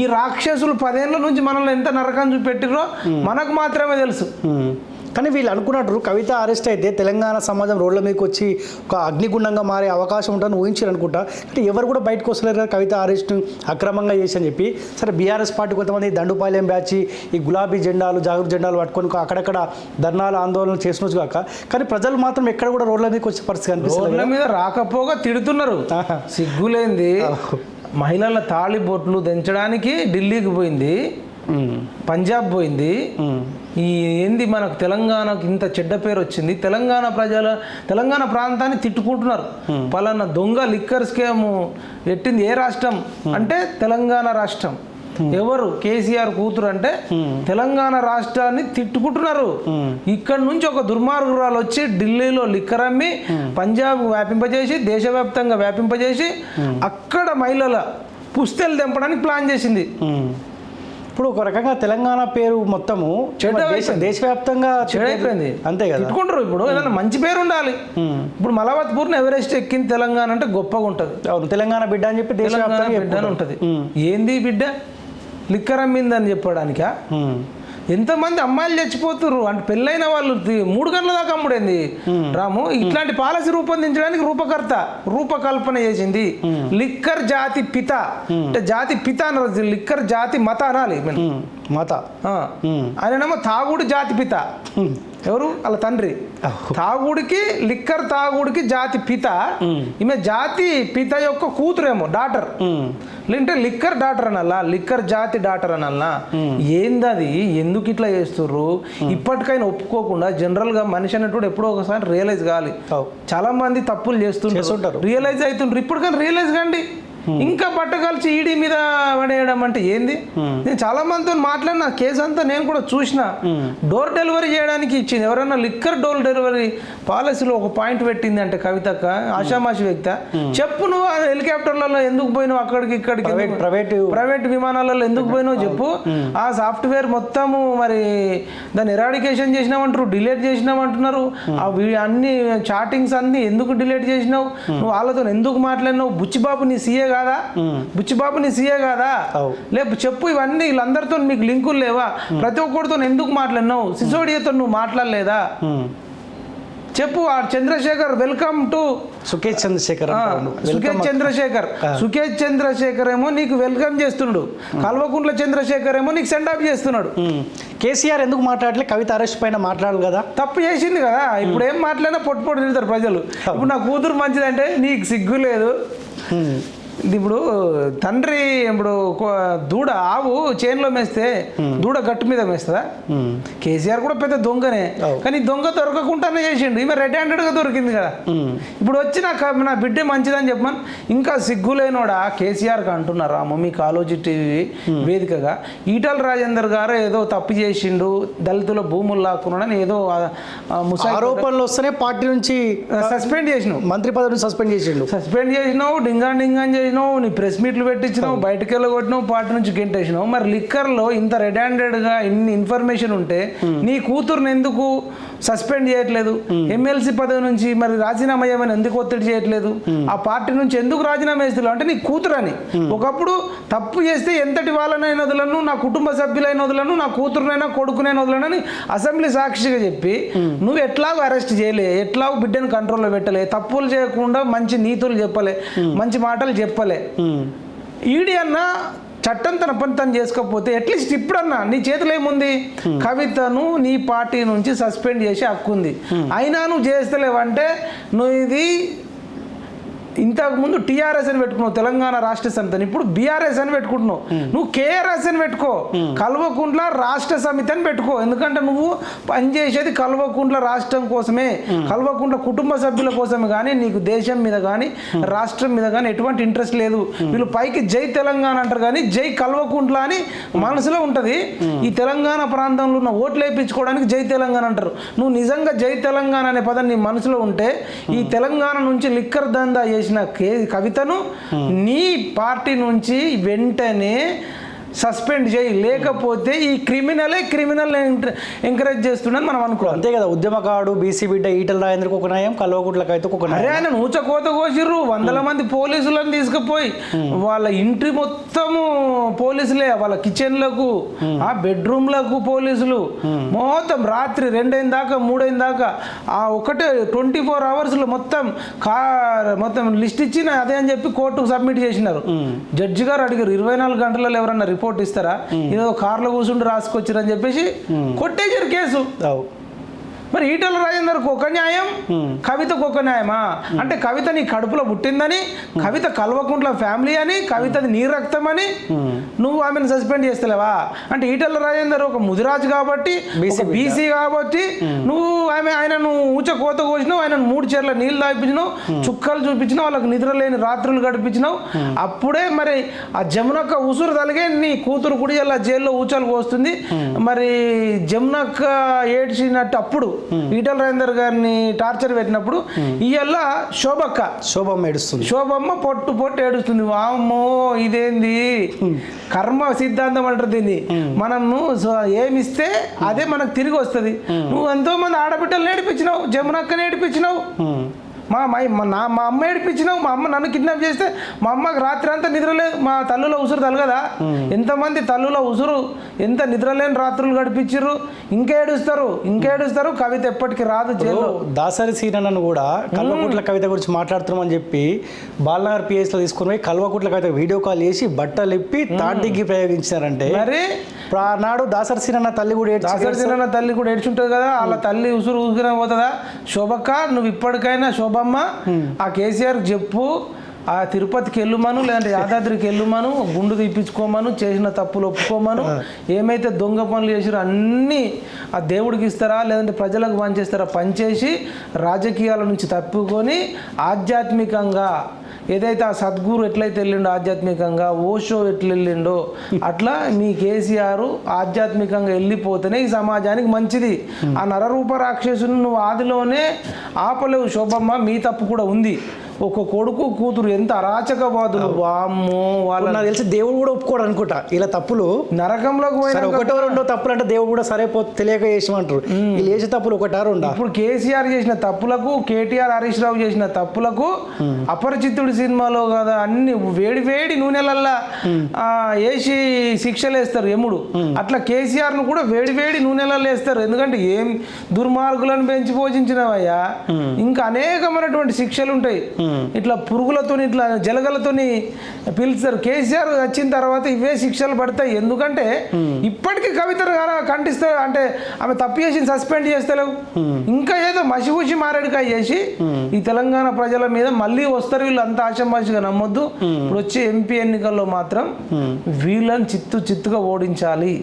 ఈ రాక్షసులు పదేళ్ళ నుంచి మనల్ని ఎంత నరకం చూపెట్టిరో మనకు మాత్రమే తెలుసు. కానీ వీళ్ళు అనుకున్నట్టు కవిత అరెస్ట్ అయితే తెలంగాణ సమాజం రోడ్ల మీదకి వచ్చి ఒక అగ్నిగుండంగా మారే అవకాశం ఉంటుందని ఊహించారు అనుకుంటా. అంటే ఎవరు కూడా బయటకు వస్తలేరు కదా కవిత అరెస్ట్ అక్రమంగా చేసి అని చెప్పి. సరే బీఆర్ఎస్ పార్టీ కొంతమంది దండుపాలెం బ్యాచ్ ఈ గులాబీ జెండాలు జాగృతి జెండాలు పట్టుకొని అక్కడక్కడ ధర్నాలు ఆందోళనలు చేసినచ్చు కాక. కానీ ప్రజలు మాత్రం ఎక్కడ కూడా రోడ్ల మీదకి వచ్చే పరిస్థితి కనిపిస్తుంది రోడ్ల మీద రాకపోగా తిడుతున్నారు. సిగ్గులేంది. మహిళల తాళి బొట్లు దించడానికి ఢిల్లీకి పోయింది. పంజాబ్ పోయింది. ఈ ఏంది మనకు తెలంగాణకు ఇంత చెడ్డ పేరు వచ్చింది? తెలంగాణ ప్రజల తెలంగాణ ప్రాంతాన్ని తిట్టుకుంటున్నారు. పలానా దొంగ లిక్కర్ స్కేమ్ పెట్టింది ఏ రాష్ట్రం? అంటే తెలంగాణ రాష్ట్రం. ఎవరు? కేసీఆర్ కూతురు అంటే తెలంగాణ రాష్ట్రాన్ని తిట్టుకుంటున్నారు. ఇక్కడ నుంచి ఒక దుర్మార్గురాలు వచ్చి ఢిల్లీలో లిక్కర్ అమ్మి పంజాబ్ వ్యాపింపజేసి దేశవ్యాప్తంగా వ్యాపింపజేసి అక్కడ మహిళల పుస్తెలు తెంపడానికి ప్లాన్ చేసింది. ఇప్పుడు ఒక రకంగా తెలంగాణ పేరు మొత్తము. దేశవ్యాప్తంగా చెడైపోయింది అంతే కదా? తిట్టుకుంటారు ఇప్పుడు. ఏదైనా మంచి పేరు ఉండాలి. ఇప్పుడు మలవత్పూర్ని ఎవరెస్ట్ ఎక్కింది తెలంగాణ అంటే గొప్పగా ఉంటది. అవును తెలంగాణ బిడ్డ అని చెప్పి దేశవ్యాప్తంగా బిడ్డ. ఉంటది. ఏంది బిడ్డ? లిక్కర్ అమ్మిందని చెప్పడానికా. ఎంతమంది అమ్మాయిలు చచ్చిపోతున్నారు అంటే పెళ్ళైన వాళ్ళు మూడు గంటల దాకా అమ్ముడేంది? రాము ఇట్లాంటి పాలసీ రూపొందించడానికి రూపకర్త రూపకల్పన చేసింది. లిక్కర్ జాతి పిత. అంటే జాతి పిత అన్నారు. లిక్కర్ జాతి మత అనాలి. మాత. ఆయనేమో తాగుడు జాతి పిత. ఎవరు? వాళ్ళ తండ్రి. తాగుడికి లిక్కర్ తాగుడికి జాతి పిత. ఈమె జాతి పిత యొక్క కూతురేమో డాటర్. లేదంటే లిక్కర్ డాటర్ అనల్లా లిక్కర్ జాతి డాటర్ అనల్లా ఏందది? ఎందుకు ఇట్లా చేస్తుర్రు? ఇప్పటికైనా ఒప్పుకోకుండా జనరల్గా మనిషి అనేటువంటి ఎప్పుడో ఒకసారి రియలైజ్ కావాలి. చాలా మంది తప్పులు చేస్తుంటారు. చేస్తుంటారు. రియలైజ్ అవుతుంటారు ఇప్పటికైనా రియలైజ్ కండి. ఇంకా బట్టగలిచి ఈడీ మీద పడేయడం అంటే ఏంది? నేను చాలా మందితో మాట్లాడిన కేసు అంతా నేను కూడా చూసిన. డోర్ డెలివరీ చేయడానికి ఇచ్చింది. ఎవరైనా లిక్కర్ డోర్ డెలివరీ పాలసీలో ఒక పాయింట్ పెట్టింది అంటే కవితక్క ఆషామాషి వ్యక్త. చెప్పు నువ్వు హెలికాప్టర్లలో ఎందుకు పోయినావు అక్కడికి ఇక్కడికి ప్రైవేట్ ప్రైవేట్ విమానాలలో ఎందుకు పోయినావు చెప్పు. ఆ సాఫ్ట్వేర్ మొత్తము మరి దాన్ని ఎరాడికేషన్ చేసినామంటారు డిలీట్ చేసినామంటున్నారు. అన్ని చాటింగ్స్ అన్ని ఎందుకు డిలీట్ చేసినావు? నువ్వు వాళ్ళతో ఎందుకు మాట్లాడినావు? బుచ్చిబాబు నీ సీఏ కాదా? బుచ్చిబాబు నీ సీఏ కాదా. లేపు చెప్పు ఇవన్నీ వీళ్ళందరితో మీకు లింకులు లేవా? ప్రతి ఒక్కరితో ఎందుకు మాట్లాడినావు? సిసోడియాతో నువ్వు మాట్లాడలేదా. చెప్పు ఆ చంద్రశేఖర్ వెల్కమ్ టు సుకేష్ చంద్రశేఖర్. సుకేష్. చంద్రశేఖర్. సుకేష్ చంద్రశేఖర్ ఏమో నీకు వెల్కమ్ చేస్తున్నాడు. కల్వకుంట్ల చంద్రశేఖర్ ఏమో నీకు సెండ్ ఆఫ్ చేస్తున్నాడు. కేసీఆర్ ఎందుకు మాట్లాడలే? కవిత అరెస్ట్ పైన మాట్లాడాలి కదా? తప్పు చేసింది కదా. ఇప్పుడు ఏం మాట్లాడినా పొట్టు పొట్టు తిడతారు ప్రజలు. ఇప్పుడు నా కూతురు మంచిదంటే నీకు సిగ్గు లేదు. ఇది ఇప్పుడు తండ్రి ఇప్పుడు దూడ ఆవు చేనులో మేస్తే దూడ గట్టు మీద మేస్తుందా. కేసీఆర్ కూడా పెద్ద దొంగనే. కానీ దొంగ దొరకకుండానే చేసిండు. ఈమె రెడ్ హ్యాండెడ్గా దొరికింది కదా. ఇప్పుడు వచ్చి నా క- నా బిడ్డ మంచిదని చెప్పమని ఇంకా సిగ్గులేనోడా కేసీఆర్కి అంటున్నారు అమ్మ మీకు ఆలోచి టీవీ వేదికగా. ఈటల రాజేందర్ గారు ఏదో తప్పు చేసిండు దళితుల భూములు లాక్కున్నాడని ఏదో ఆ- ఆ ఆరోపణలు వస్తేనే పార్టీ నుంచి సస్పెండ్ చేసినావు. మంత్రి పదవిని సస్పెండ్ చేసిండు. సస్పెండ్ చేసినావు డింగాన్ డింగాన్ చేసినావు. నీ ప్రెస్ మీట్లు పెట్టించినావు బయటకు వెళ్ళగొట్టినావు పార్టీ నుంచి గెంటేసినావు. మరి లిక్కర్లో ఇంత రెడ్ హ్యాండెడ్గా ఇన్ని ఇన్ఫర్మేషన్ ఉంటే నీ కూతురుని ఎందుకు సస్పెండ్ చేయట్లేదు? ఎమ్మెల్సీ పదవి నుంచి మరి రాజీనామా చేయమని ఎందుకు ఒత్తిడి చేయట్లేదు? ఆ పార్టీ నుంచి ఎందుకు రాజీనామా చేస్తున్నావు అంటే నీ కూతురు అని ఒకప్పుడు తప్పు చేస్తే ఎంతటి వాళ్ళనైనా వదలను నా కుటుంబ సభ్యులైన వదలను నా కూతురునైనా కొడుకునైనా వదలను అని అసెంబ్లీ సాక్షిగా చెప్పి నువ్వు ఎట్లాగో అరెస్ట్ చేయలే ఎట్లాగో బిడ్డను కంట్రోల్లో పెట్టలే తప్పులు చేయకుండా మంచి నీతులు చెప్పలే మంచి మాటలు చెప్పలే. ఉమ్. ఈడి అన్న చట్టం తన పని తను చేసుకోకపోతే అట్లీస్ట్ ఇప్పుడన్నా నీ చేతిలో ఏముంది? కవితను నీ పార్టీ నుంచి సస్పెండ్ చేసి హక్కు ఉంది. అయినా నువ్వు చేస్తలేవంటే నువ్వు ఇది ఇంతకు ముందు టీఆర్ఎస్ అని పెట్టుకున్నావు తెలంగాణ రాష్ట్ర సమితిని ఇప్పుడు బీఆర్ఎస్ అని పెట్టుకుంటున్నావు. నువ్వు కేఆర్ఎస్ అని పెట్టుకో కల్వకుంట్ల రాష్ట్ర సమితి అని పెట్టుకో. ఎందుకంటే నువ్వు పనిచేసేది కల్వకుంట్ల రాష్ట్రం కోసమే. కల్వకుంట్ల కుటుంబ సభ్యుల కోసమే కానీ నీకు దేశం మీద కానీ రాష్ట్రం మీద కానీ ఎటువంటి ఇంట్రెస్ట్ లేదు. వీళ్ళు పైకి జై తెలంగాణ అంటారు కానీ జై కల్వకుంట్ల అని మనసులో ఉంటది. ఈ తెలంగాణ ప్రాంతంలో ఉన్న ఓట్లు వేయించుకోవడానికి జై తెలంగాణ అంటారు. నువ్వు నిజంగా జై తెలంగాణ అనే పదం నీ మనసులో ఉంటే ఈ తెలంగాణ నుంచి లిక్కర్ దందా చేసిన కవితను నీ పార్టీ నుంచి వెంటనే సస్పెండ్ చేయి. లేకపోతే ఈ క్రిమినలే క్రిమినల్ ఎంకరేజ్ చేస్తుండని మనం అనుకోవాలి. అంతే కదా ఉద్యమకాడు బీసీ బిడ్డ ఈటల రాజేంద్రకు ఒక న్యాయం కల్వకుట్లకు అయితే ఒక అరే న్యాయం ఆయన కోత కోసిర్రు. వందల మంది పోలీసులను తీసుకుపోయి వాళ్ళ ఇంటి మొత్తము పోలీసులే వాళ్ళ కిచెన్లకు ఆ బెడ్రూమ్లకు పోలీసులు. మొత్తం రాత్రి రెండైన దాకా మూడైన దాకా ఆ ఒకటే ట్వంటీ ఫోర్ అవర్స్లో మొత్తం కార్ మొత్తం లిస్ట్ ఇచ్చిన అదే అని చెప్పి కోర్టుకు సబ్మిట్ చేసినారు. జడ్జి గారు అడిగారు ఇరవై నాలుగు గంటలలో ఎవరన్నా రిపోర్ట్ ఇస్తారా? ఏదో కార్లో కూర్చుండి రాసుకొచ్చారని చెప్పేసి కొట్టేశారు కేసు. మరి ఈటల రాజేందర్కు ఒక న్యాయం కవితకు ఒక న్యాయమా? అంటే కవిత నీ కడుపులో పుట్టిందని కవిత కల్వకుంట్ల ఫ్యామిలీ అని కవితది నీ రక్తం అని నువ్వు ఆమెను సస్పెండ్ చేస్తలేవా? అంటే ఈటల రాజేందర్ ఒక ముదిరాజు కాబట్టి బీసీ కాబట్టి నువ్వు ఆమె ఆయనను ఊచ కోత కోసినావు ఆయనను మూడు చీరల నీళ్ళు తాగిపించినావు చుక్కలు చూపించినావు వాళ్ళకి నిద్ర లేని రాత్రులు గడిపించినావు. అప్పుడే మరి ఆ జమునక్క ఉసురు తలిగే నీ కూతురు కుడి అలా జైల్లో ఊచలు కోస్తుంది. మరి జమునక్క ఏడ్చినట్టు అప్పుడు ఈటల రాజేందర్ గారిని టార్చర్ పెట్టినప్పుడు ఇయ్యల్ల శోభక్క. శోభం ఏడుస్తుంది. శోభమ్మ పొట్టు పొట్టు ఏడుస్తుంది. వామ్మో ఇదేంది? కర్మ సిద్ధాంతం అంటారు దీన్ని. మనం ఏమిస్తే అదే మనకు తిరిగి వస్తుంది. నువ్వు ఎంతో మంది ఆడబిడ్డలు నేర్పించినావు జమునక్క నేర్పించినావు. మా మా మా- నా మా అమ్మ ఏడిపించినావు మా అమ్మ నన్ను కిడ్నాప్ చేస్తే మా అమ్మకి రాత్రి అంతా నిద్రలేదు మా తల్లుల ఉసురు తలగదా? ఎంతమంది తల్లుల ఉసురు? ఎంత నిద్రలేని రాత్రులు గడిపించారు ఇంకా ఏడుస్తారు ఇంకా ఏడుస్తారు కవిత ఎప్పటికీ రాదు జైల్లో. దాసరి సీనన్నను కూడా కల్వకుట్ల కవిత గురించి మాట్లాడుతున్నామని చెప్పి బాలనగర్ పిఎస్లో తీసుకుని పోయి కల్వకుట్ల కవిత వీడియో కాల్ చేసి బట్టలు ఇప్పి తాటికి ప్రయోగించారంటే మరి? నాడు దాసరి సీనన్న తల్లి కూడా దాసరి చిన్న తల్లి కూడా ఏడ్చుంటుంది కదా వాళ్ళ తల్లి ఉసురు ఊసుకునే పోతుందా? శోభక్క నువ్వు ఇప్పటికైనా శోభమ్మ ఆ కేసీఆర్ చెప్పు ఆ తిరుపతికి వెళ్ళుమను లేదంటే యాదాద్రికి వెళ్ళుమను గుండు తీపించుకోమను చేసిన తప్పులు ఒప్పుకోమను ఏమైతే దొంగ పనులు చేసిరో అన్నీ ఆ దేవుడికి ఇస్తారా లేదంటే ప్రజలకు పనిచేస్తారా పనిచేసి రాజకీయాల నుంచి తప్పుకొని ఆధ్యాత్మికంగా ఏదైతే ఆ సద్గురు ఎట్లయితే వెళ్ళిండో ఆధ్యాత్మికంగా ఓషో ఎట్లా వెళ్ళిండో అట్లా మీ కేసీఆర్ ఆధ్యాత్మికంగా వెళ్ళిపోతేనే ఈ సమాజానికి మంచిది. ఆ నరరూప రాక్షసుని నువ్వు ఆదిలోనే ఆపలేవు శోభమ్మ మీ తప్పు కూడా ఉంది. ఒక కొడుకు కూతురు ఎంత అరాచకవాదులు. వామ్మో వాళ్ళ నాకు తెలిసి దేవుడు కూడా ఒప్పుకోడు అనుకుంటా. ఇలా తప్పులు. నరకంలోకి పోయిన ఒకటో రెండో తప్పులు అంటే దేవుడు కూడా సరే పో తెలియక చేసామంటారు. వీళ్ళు చేసే తప్పులు ఒకటా రెండా ఇప్పుడు కేసీఆర్ చేసిన తప్పులకు కేటీఆర్ హరీష్ రావు చేసిన తప్పులకు అపరిచితుడి సినిమాలో కదా అన్ని వేడి వేడి నూనెలల్లా ఆ, వేసి శిక్షలు వేస్తారు యముడు అట్లా కేసీఆర్ను కూడా వేడి వేడి నూనెలల్లో వేస్తారు. ఎందుకంటే ఏం దుర్మార్గులను పెంచి పోషించినవయ్యా. ఇంకా అనేకమైనటువంటి శిక్షలు ఉంటాయి ఇట్లా పురుగులతోని ఇట్లా జలగలతోని పిలుస్తారు. కేసీఆర్ వచ్చిన తర్వాత ఇవే శిక్షలు పడతాయి. ఎందుకంటే ఇప్పటికీ కవితను కంటిస్తే అంటే ఆమె తప్పు చేసి సస్పెండ్ చేస్తలేవు. ఇంకా ఏదో మసిపూసి మారేడుకాయ చేసి ఈ తెలంగాణ ప్రజల మీద మళ్ళీ వస్తారు. వీళ్ళు అంత ఆశంబాషిగా నమ్మొద్దు. ఇప్పుడు వచ్చే ఎంపీ ఎన్నికల్లో మాత్రం వీళ్ళని చిత్తు చిత్తుగా ఓడించాలి.